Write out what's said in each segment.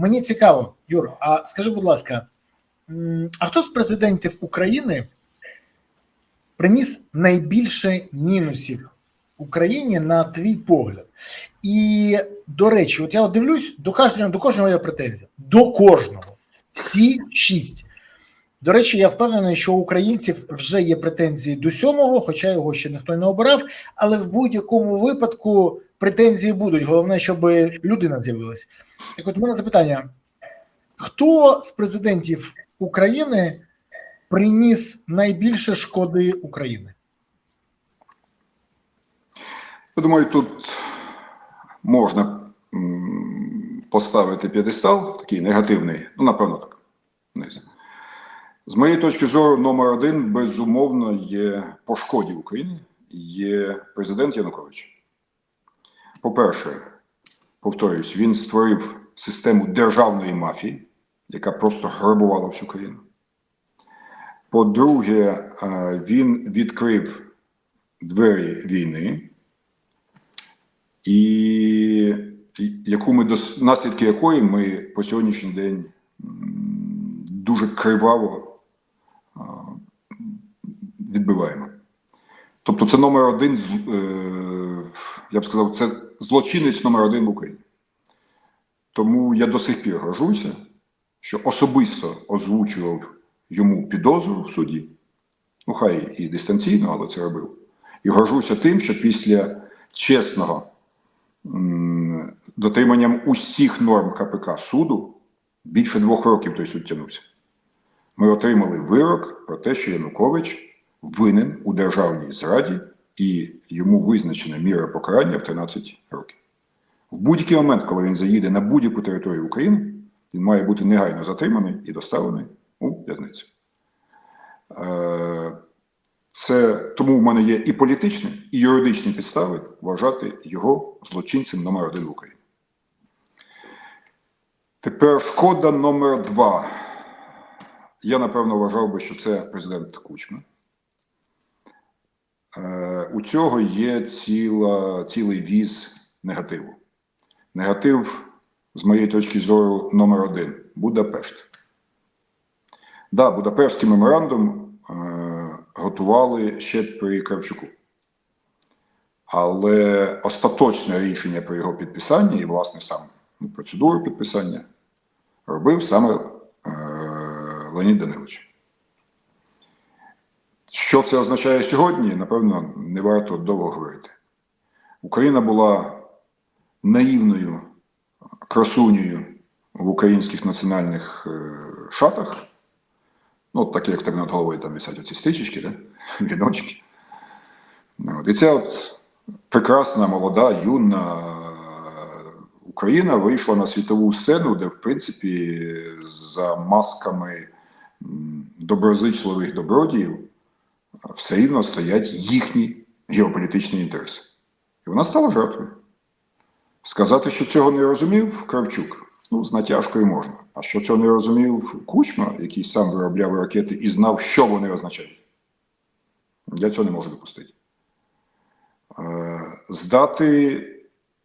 мені цікаво, Юр, а скажи, будь ласка, а хто з президентів України приніс найбільше мінусів Україні на твій погляд? І до речі, от я от дивлюсь, до кожного, до кожного є претензія. До кожного. Всі шість. До речі, я впевнений, що у українців вже є претензії до сьомого, хоча його ще ніхто не обирав. Але в будь-якому випадку претензії будуть. Головне, щоб людина з'явилась. Так, от у мене запитання: хто з президентів України приніс найбільше шкоди України? Я думаю, тут можна поставити п'єдестал, такий негативний, ну, напевно, так. З моєї точки зору, номер один, безумовно, є по шкоді Україні, є президент Янукович. По-перше, повторюсь, він створив систему державної мафії, яка просто грабувала всю країну. По-друге, е, він відкрив двері війни, і яку ми наслідки якої ми по сьогоднішній день дуже криваво відбиваємо. Тобто, це номер один, е, я б сказав, це злочинець номер один в Україні. Тому я до сих пір горжуся, що особисто озвучував йому підозру в суді. Ну, хай і дистанційно, але це робив. І горжуся тим, що після чесного м, дотриманням усіх норм КПК суду більше двох років той суд тягнувся. Ми отримали вирок про те, що Янукович винен у державній зраді і йому визначена міра покарання в 13 років. В будь-який момент, коли він заїде на будь-яку територію України, він має бути негайно затриманий і доставлений у в'язницю. Е, Це тому в мене є і політичні, і юридичні підстави вважати його злочинцем номер один в Україні. Тепер шкода номер два. Я напевно вважав би, що це президент Кучма. Е, у цього є ціла, цілий віз негативу. Негатив, з моєї точки зору, номер один Будапешт. Да, Будапештський меморандум е, готували ще при Кравчуку. Але остаточне рішення про його підписання і, власне, сам ну, процедуру підписання робив саме е, Леонід Данилович. Що це означає сьогодні, напевно, не варто довго говорити. Україна була наївною красунею в українських національних е, шатах. Ну, таке, як тебе над головою там висять оці стичечки, да? віночки. Ну, от. І ця от прекрасна, молода, юна е, Україна вийшла на світову сцену, де, в принципі, за масками доброзичливих добродіїв все рівно стоять їхні геополітичні інтереси. І вона стала жертвою. Сказати, що цього не розумів Кравчук, ну, з натяжкою можна. А що цього не розумів Кучма, який сам виробляв ракети і знав, що вони означають, я цього не можу допустити. Е, Здати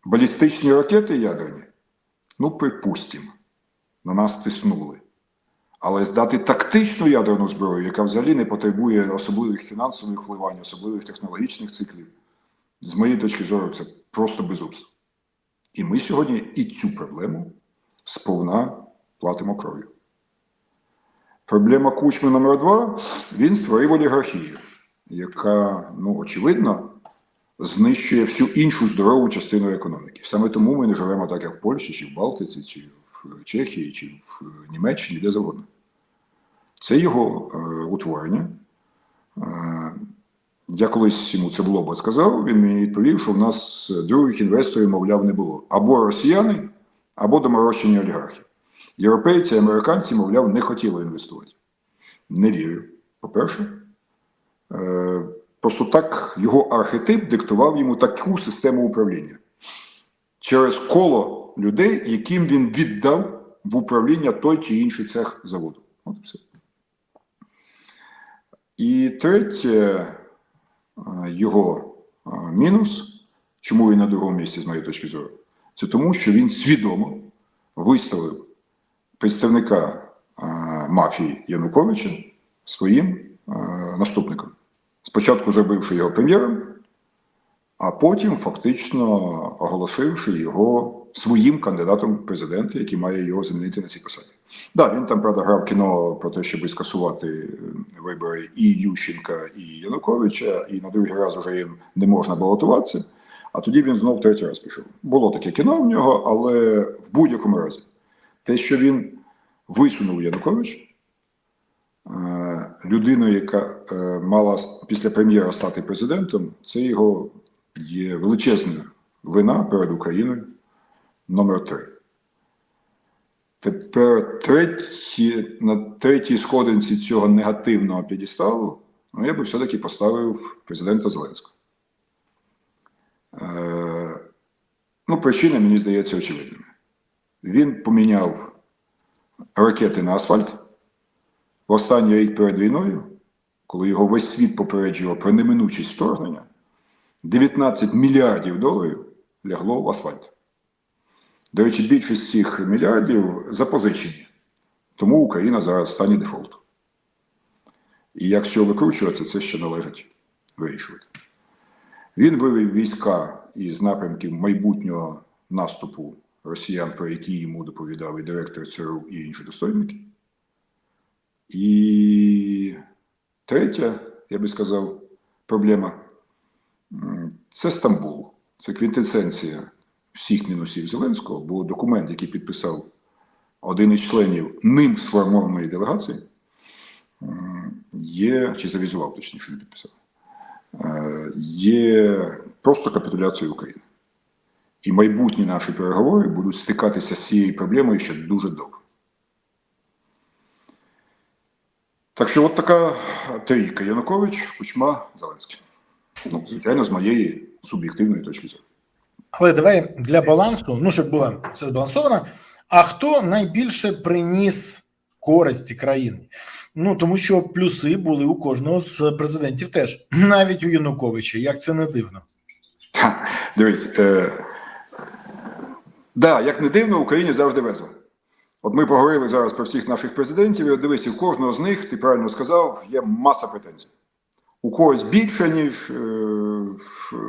балістичні ракети ядерні, ну, припустимо, на нас тиснули. Але здати тактичну ядерну зброю, яка взагалі не потребує особливих фінансових вливань, особливих технологічних циклів, з моєї точки зору, це просто безумство. І ми сьогодні і цю проблему сповна платимо кров'ю. Проблема кучми номер два він створив олігархію, яка, ну, очевидно, знищує всю іншу здорову частину економіки. Саме тому ми не живемо так, як в Польщі, чи в Балтиці, чи в Чехії, чи в Німеччині, де завгодно. Це його е, утворення. Е, я колись йому це в лоба сказав, він мені відповів, що в нас других інвесторів, мовляв, не було. Або росіяни, або доморощені олігархи. Європейці, американці, мовляв, не хотіли інвестувати. Не вірю. По-перше, е, просто так його архетип диктував йому таку систему управління через коло людей, яким він віддав в управління той чи інший цех заводу. От все. І третє, е, його е, мінус, чому він на другому місці, з моєї точки зору, це тому, що він свідомо виставив представника е, мафії Януковича своїм наступником. Спочатку зробивши його прем'єром, а потім фактично оголошивши його своїм кандидатом в президенти, який має його замінити на цій посаді. Да, він там правда грав кіно про те, щоб скасувати е, вибори і Ющенка, і Януковича, і на другий раз уже їм не можна балотуватися. А тоді він знов третій раз пішов. Було таке кіно в нього, але в будь-якому разі, те, що він висунув Янукович, е, людину, яка е, мала після прем'єра стати президентом, це його є величезна вина перед Україною номер три. Тепер треті, на третій сходинці цього негативного п'єдесталу ну, я би все-таки поставив президента Зеленського. Е, ну, причини, мені здається, очевидними. Він поміняв ракети на асфальт в останній рік перед війною, коли його весь світ попереджував про неминучість вторгнення, 19 мільярдів доларів лягло в асфальт. До речі, більшість цих мільярдів запозичені. Тому Україна зараз в стані дефолту. І як цього викручуватися, це ще належить вирішувати. Він вивів війська із напрямків майбутнього наступу росіян, про які йому доповідав і директор ЦРУ і інші достойники. І третя, я би сказав, проблема це Стамбул. Це квінтесенція всіх мінусів Зеленського, бо документ, який підписав один із членів ним сформованої делегації, є, чи завізував, точніше, не підписав, е, є просто капітуляцією України. І майбутні наші переговори будуть стикатися з цією проблемою ще дуже довго. Так що, от така трійка Янукович, Кучма, Зеленський. Ну, звичайно, з моєї суб'єктивної точки зору. Але давай для балансу, ну щоб було все збалансовано. А хто найбільше приніс користі країні? Ну тому що плюси були у кожного з президентів теж, навіть у Януковича, як це не дивно. Дивись, е, да, як не дивно, Україні завжди везло. От ми поговорили зараз про всіх наших президентів, і от дивись, в кожного з них, ти правильно сказав, є маса претензій. У когось більше, ніж е,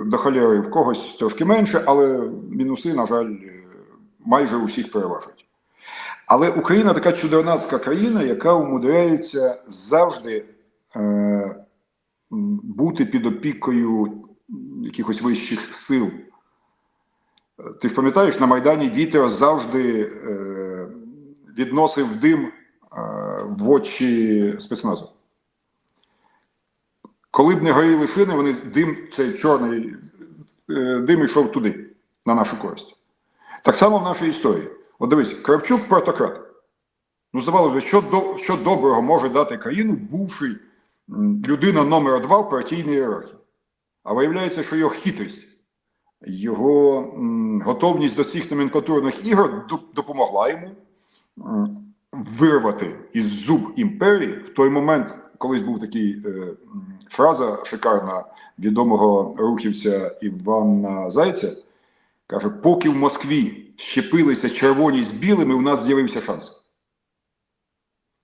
до холєри, в когось трошки менше, але мінуси, на жаль, е, майже усіх переважують. Але Україна така чудернацька країна, яка умудряється завжди е, бути під опікою якихось вищих сил. Ти ж пам'ятаєш, на Майдані вітер завжди е, відносив дим е, в очі спецназу. Коли б не горіли шини, вони дим, цей чорний е, дим йшов туди, на нашу користь. Так само в нашій історії. От дивись, Кравчук протократ. Ну, здавалося, що, до, що доброго може дати країну, бувши людина номер два в партійній ієрархії. А виявляється, що його хитрість, його м, готовність до цих номенклатурних ігор допомогла йому м, вирвати із зуб імперії в той момент, колись був такий е, фраза шикарна відомого рухівця Івана Зайця. Каже, поки в Москві щепилися червоні з білими, у нас з'явився шанс.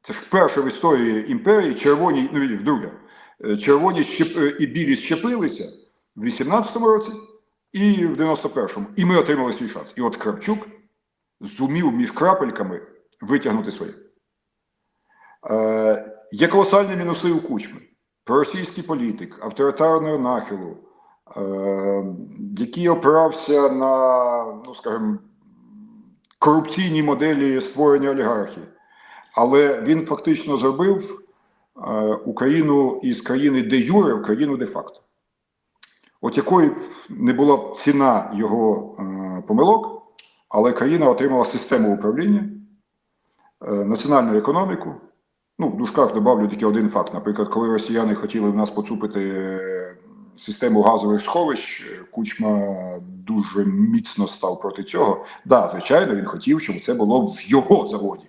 Це ж вперше в історії імперії червоні, ну і вдруге, е, червоні щеп, е, і білі щепилися в 18-му році і в 91-му. І ми отримали свій шанс. І от Кравчук зумів між крапельками витягнути своє. Е, є колосальні мінуси у кучми. Проросійський політик, авторитарного нахилу, е, який опирався на, ну скажімо, корупційній моделі створення олігархії. Але він фактично зробив е, Україну із країни де юре в країну де факто. От якою б не була б ціна його е, помилок, але країна отримала систему управління, е, національну економіку. Ну, в дужках добавлю тільки один факт. Наприклад, коли росіяни хотіли в нас поцупити е, систему газових сховищ, е, Кучма дуже міцно став проти цього. Так, да, звичайно, він хотів, щоб це було в його заводі.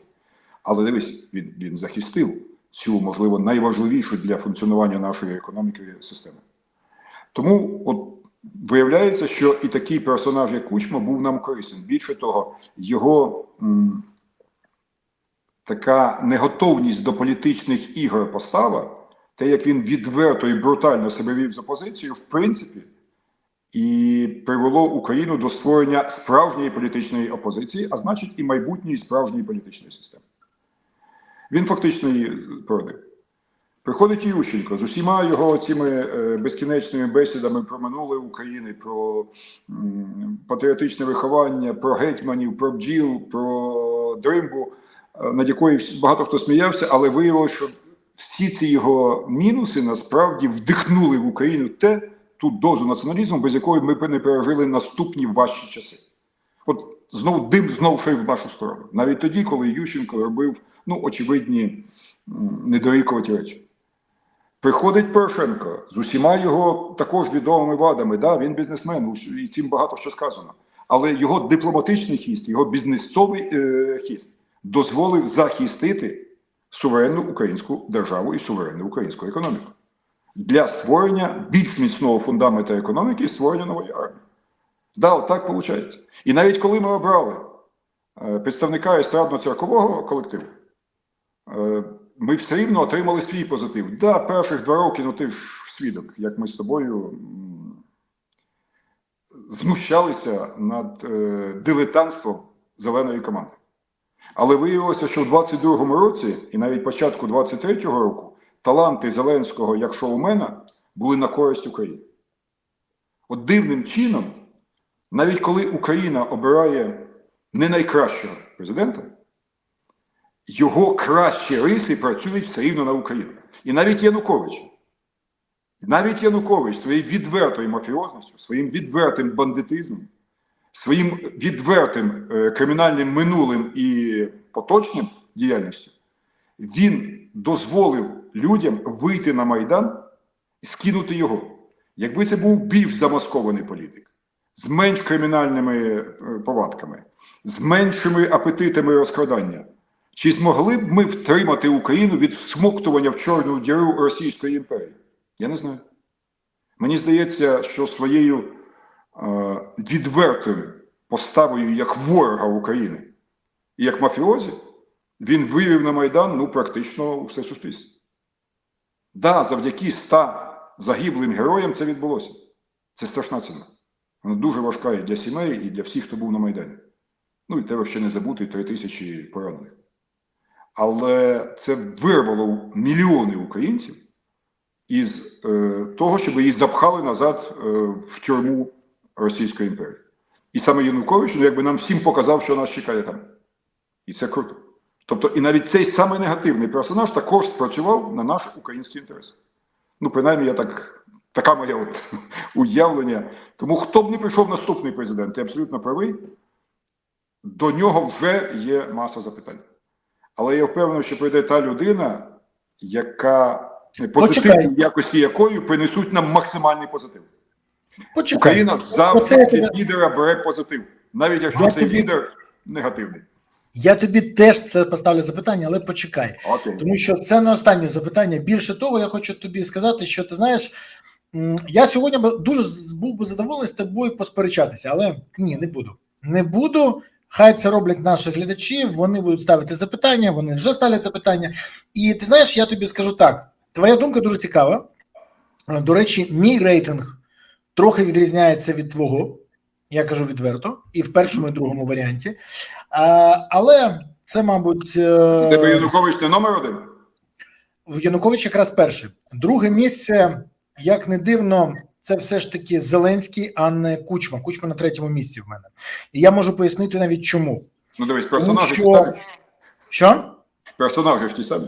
Але дивись, він, він захистив цю, можливо, найважливішу для функціонування нашої економіки систему. Тому от виявляється, що і такий персонаж, як Кучма, був нам корисним. Більше того, його м, така неготовність до політичних ігор постава, те, як він відверто і брутально себе вів з опозицією, в принципі, і привело Україну до створення справжньої політичної опозиції, а значить, і майбутньої справжньої політичної системи. Він фактично її породив. Приходить Ющенко з усіма його цими е, безкінечними бесідами про минуле України, про патріотичне виховання, про гетьманів, про бджіл, про дримбу, над якою багато хто сміявся, але виявилося, що всі ці його мінуси насправді вдихнули в Україну те, ту дозу націоналізму, без якої ми б не пережили наступні важчі часи. От знов дим знов йшов в нашу сторону. Навіть тоді, коли Ющенко робив ну, очевидні недорікуваті речі. Приходить Порошенко з усіма його також відомими вадами. Да, він бізнесмен, і цим багато що сказано. Але його дипломатичний хіст, його бізнесовий е, хіст дозволив захистити суверенну українську державу і суверенну українську економіку для створення більш міцного фундаменту економіки і створення нової армії. Да, от так виходить. І навіть коли ми обрали е, представника естрадно-церкового колективу, е, ми все рівно отримали свій позитив. Да, перших два роки, ну ти ж свідок, як ми з тобою знущалися над е, дилетантством зеленої команди. Але виявилося, що в 22-му році і навіть початку 23-го року таланти Зеленського як шоумена були на користь України. От дивним чином, навіть коли Україна обирає не найкращого президента, його кращі риси працюють все рівно на Україну. І навіть Янукович, навіть Янукович своєю відвертою мафіозністю, своїм відвертим бандитизмом, своїм відвертим е, кримінальним минулим і поточним діяльністю, він дозволив людям вийти на Майдан і скинути його. Якби це був більш замаскований політик, з менш кримінальними е, повадками, з меншими апетитами розкрадання, чи змогли б ми втримати Україну від всмоктування в чорну діру Російської імперії? Я не знаю. Мені здається, що своєю відвертою поставою як ворога України і як мафіозі, він вивів на Майдан ну, практично все суспільство. Да, завдяки ста загиблим героям це відбулося. Це страшна ціна. Вона дуже важка і для сімей, і для всіх, хто був на Майдані. Ну і треба ще не забути три тисячі поранених. Але це вирвало мільйони українців із е, того, щоб їх запхали назад е, в тюрму Російської імперії. І саме Янукович, ну, якби нам всім показав, що нас чекає там. І це круто. Тобто, і навіть цей самий негативний персонаж також спрацював на наш український інтерес. Ну, принаймні, я так, така моя от уявлення. Тому хто б не прийшов наступний президент, ти абсолютно правий, до нього вже є маса запитань. Але я впевнений, що прийде та людина, яка позитивні якості якої принесуть нам максимальний позитив. Почекай. Україна завжди від тебе- лідера бере позитив, навіть якщо Я цей тобі- лідер негативний. Я тобі теж це поставлю запитання, але почекай. Окей. Тому що це не останнє запитання. Більше того, я хочу тобі сказати, що ти знаєш, я сьогодні дуже був би задоволений з тобою посперечатися, але ні, не буду. Не буду. Хай це роблять наші глядачі, вони будуть ставити запитання, вони вже ставлять запитання. І ти знаєш, я тобі скажу так: твоя думка дуже цікава. До речі, мій рейтинг трохи відрізняється від твого. Я кажу відверто, і в першому, і другому варіанті. А, але це, мабуть, е, тебе Янукович не номер один? в Янукович якраз перше. Друге місце, як не дивно, це все ж таки Зеленський, а не Кучма. Кучма на третьому місці в мене. І я можу пояснити навіть чому. Ну дивись, персонажі що що? Персонажі ж ті самі.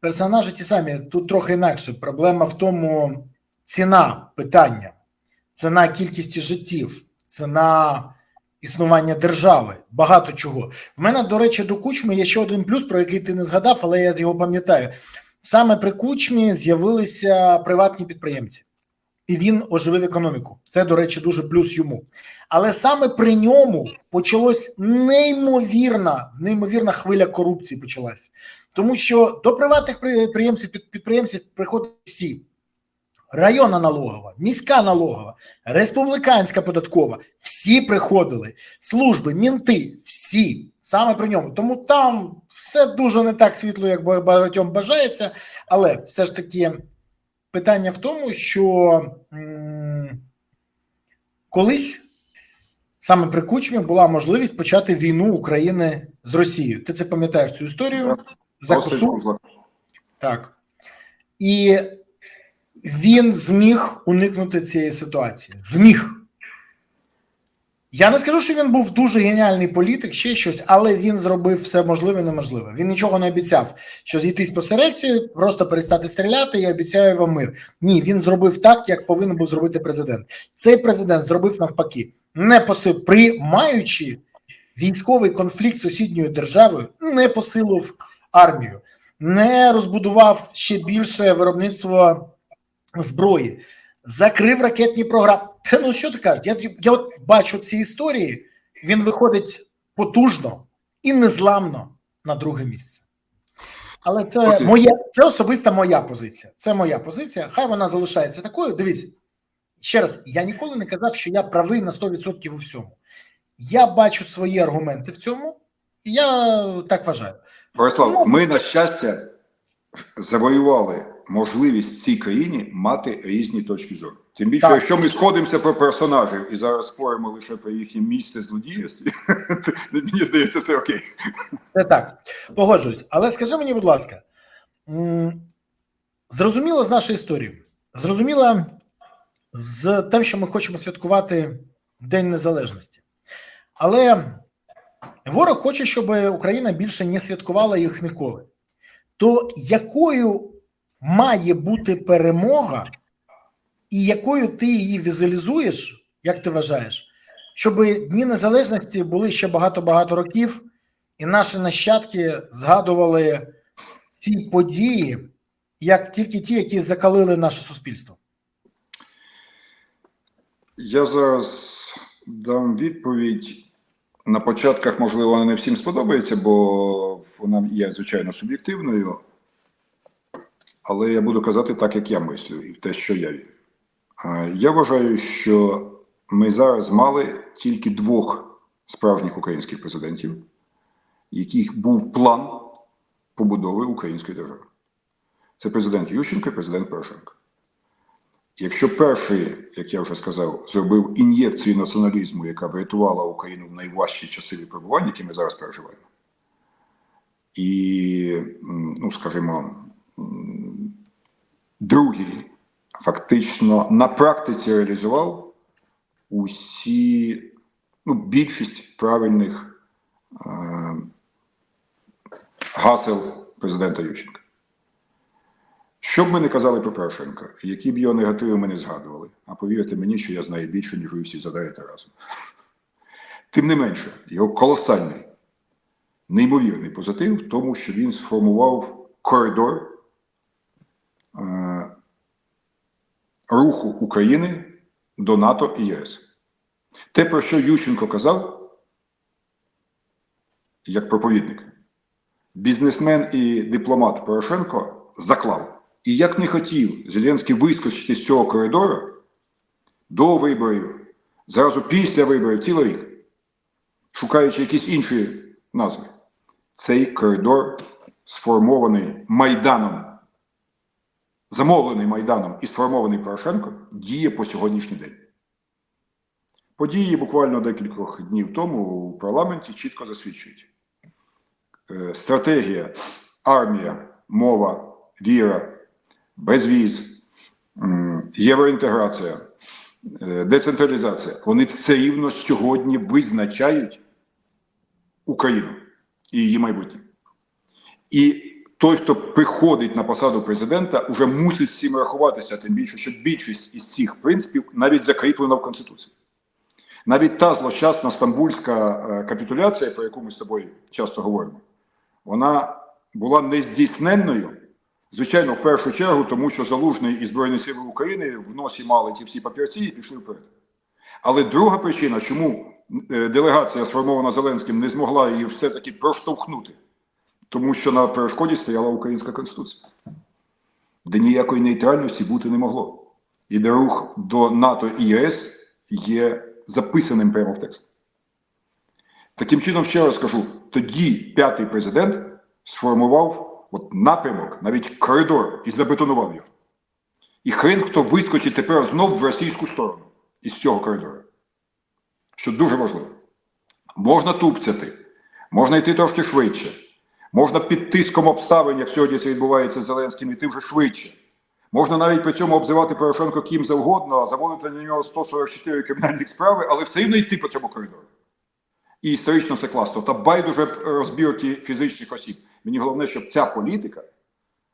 Персонажі ті самі. Тут трохи інакше. Проблема в тому ціна питання, ціна кількості життів, ціна існування держави, багато чого. В мене, до речі, до кучми є ще один плюс, про який ти не згадав, але я його пам'ятаю. Саме при кучмі з'явилися приватні підприємці, і він оживив економіку. Це, до речі, дуже плюс йому. Але саме при ньому почалось неймовірна, неймовірна хвиля корупції почалась. Тому що до приватних підприємців підприємців приходять всі районна налогова, міська налогова, республіканська податкова. Всі приходили, служби, мінти, всі саме при ньому. Тому там все дуже не так світло, як багатьом бажається, але все ж таки питання в тому, що м, колись саме при Кучмі була можливість почати війну України з Росією. Ти це пам'ятаєш цю історію? Так. За косу? Так. І він зміг уникнути цієї ситуації. Зміг. Я не скажу, що він був дуже геніальний політик, ще щось, але він зробив все можливе і неможливе. Він нічого не обіцяв, що зійтись посередці, просто перестати стріляти і обіцяю вам мир. Ні, він зробив так, як повинен був зробити президент. Цей президент зробив навпаки, не поси... приймаючи військовий конфлікт з сусідньою державою, не посилив армію не розбудував ще більше виробництво зброї, закрив ракетні програми. Це ну що ти кажеш? Я, я от бачу ці історії, він виходить потужно і незламно на друге місце. Але це Окей. моя, це особиста моя позиція. Це моя позиція. Хай вона залишається такою. Дивіться, ще раз, я ніколи не казав, що я правий на 100% у всьому. Я бачу свої аргументи в цьому, і я так вважаю. Борислав, ми, на щастя, завоювали можливість в цій країні мати різні точки зору. Тим більше, Так. якщо ми сходимося про персонажів і зараз споримо лише про їхнє місце злодіївстві, мені здається, це окей. Це так, погоджуюсь. Але скажи мені, будь ласка, зрозуміло з нашої історії, зрозуміло з тим, що ми хочемо святкувати День Незалежності. Але ворог хоче, щоб Україна більше не святкувала їх ніколи. То якою має бути перемога, і якою ти її візуалізуєш, як ти вважаєш, щоб Дні Незалежності були ще багато-багато років, і наші нащадки згадували ці події як тільки ті, які закалили наше суспільство. Я зараз дам відповідь. На початках, можливо, вона не всім сподобається, бо вона є, звичайно, суб'єктивною. Але я буду казати так, як я мислю, і в те, що я вірю. Я вважаю, що ми зараз мали тільки двох справжніх українських президентів, яких був план побудови української держави. Це президент Ющенко і президент Порошенко. Якщо перший, як я вже сказав, зробив ін'єкцію націоналізму, яка врятувала Україну в найважчі часи випробувань, які ми зараз переживаємо, і, ну, скажімо, другий фактично на практиці реалізував усі, ну, більшість правильних е, гасел президента Ющенка. Що б ми не казали про Порошенка, які б його негативи ми не згадували, а повірте мені, що я знаю більше, ніж ви всі задаєте разом. Тим не менше, його колосальний, неймовірний позитив в тому, що він сформував коридор е, руху України до НАТО і ЄС. Те, про що Ющенко казав, як проповідник, бізнесмен і дипломат Порошенко заклав. І як не хотів Зеленський вискочити з цього коридору до виборів, зразу після виборів, цілий рік, шукаючи якісь інші назви, цей коридор сформований Майданом, замовлений Майданом і сформований Порошенко, діє по сьогоднішній день. Події буквально декількох днів тому у парламенті чітко засвідчують. Е, Стратегія, армія, мова, віра, безвіз, євроінтеграція, е, децентралізація. Вони все рівно сьогодні визначають Україну і її майбутнє. І той, хто приходить на посаду президента, вже мусить цим рахуватися, тим більше, що більшість із цих принципів навіть закріплена в Конституції. Навіть та злощасна стамбульська е, капітуляція, про яку ми з тобою часто говоримо, вона була нездійсненною, звичайно, в першу чергу, тому що Залужний і Збройні Сили України в носі мали ті всі папірці і пішли вперед. Але друга причина, чому е, делегація, сформована Зеленським, не змогла її все-таки проштовхнути, тому що на перешкоді стояла українська конституція, де ніякої нейтральності бути не могло. іде рух до НАТО і ЄС, є записаним прямо в текст. Таким чином, ще раз кажу, тоді п'ятий президент сформував от напрямок, навіть коридор, і забетонував його. І хрен хто вискочить тепер знов в російську сторону із цього коридору. Що дуже важливо. Можна тупцяти, можна йти трошки швидше, можна під тиском обставин, як сьогодні це відбувається з Зеленським, йти вже швидше. Можна навіть при цьому обзивати Порошенко ким завгодно, заводити на нього 144 кримінальних справи, але все одно йти по цьому коридору. І історично це класно. Та байдуже розбірки фізичних осіб. Мені головне, щоб ця політика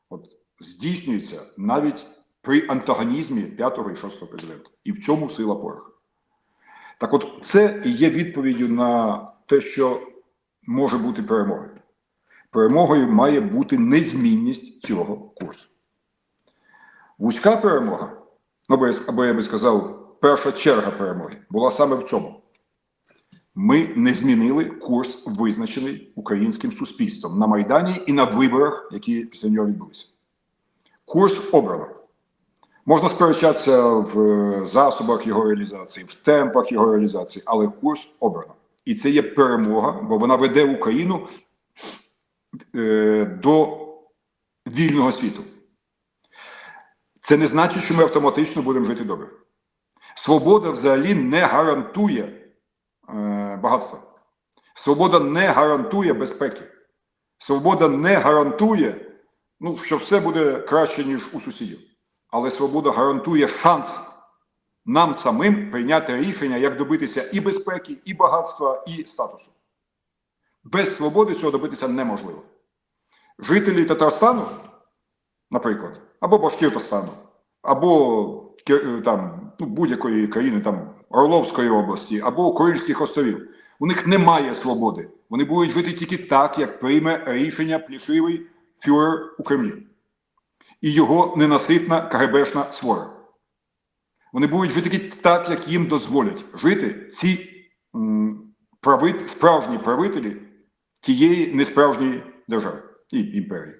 от, здійснюється навіть при антагонізмі п'ятого і шостого президента. І в цьому сила пороху. Так от, це і є відповіддю на те, що може бути перемогою. Перемогою має бути незмінність цього курсу. Вузька перемога, або я, би сказав, перша черга перемоги була саме в цьому. Ми не змінили курс, визначений українським суспільством на Майдані і на виборах, які після нього відбулися. Курс обрано. Можна сперечатися в е, засобах його реалізації, в темпах його реалізації, але курс обрано. І це є перемога, бо вона веде Україну до вільного світу. Це не значить, що ми автоматично будемо жити добре. Свобода взагалі не гарантує е, багатства. Свобода не гарантує безпеки. Свобода не гарантує, ну, що все буде краще, ніж у сусідів. Але свобода гарантує шанс нам самим прийняти рішення, як добитися і безпеки, і багатства, і статусу. Без свободи цього добитися неможливо. Жителі Татарстану, наприклад, або Башкіртостану, або там, ну, будь-якої країни, там, Орловської області, або Курильських островів, у них немає свободи. Вони будуть жити тільки так, як прийме рішення плішивий фюрер у Кремлі і його ненаситна КГБшна свора. Вони будуть жити тільки так, як їм дозволять жити ці м, правит, справжні правителі тієї несправжньої держави і імперії.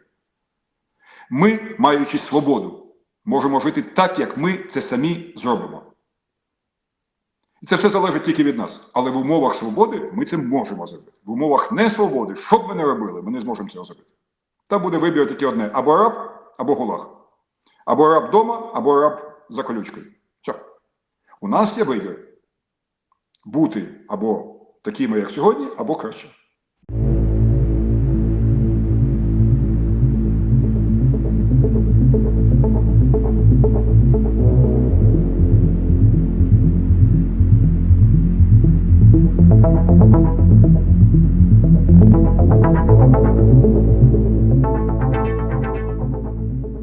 Ми, маючи свободу, можемо жити так, як ми це самі зробимо. І це все залежить тільки від нас. Але в умовах свободи ми це можемо зробити. В умовах несвободи, що б ми не робили, ми не зможемо цього зробити. Там буде вибір тільки одне: або раб, або гулаг. Або раб вдома, або раб за колючкою. Все. У нас є вибір бути або такими, як сьогодні, або краще.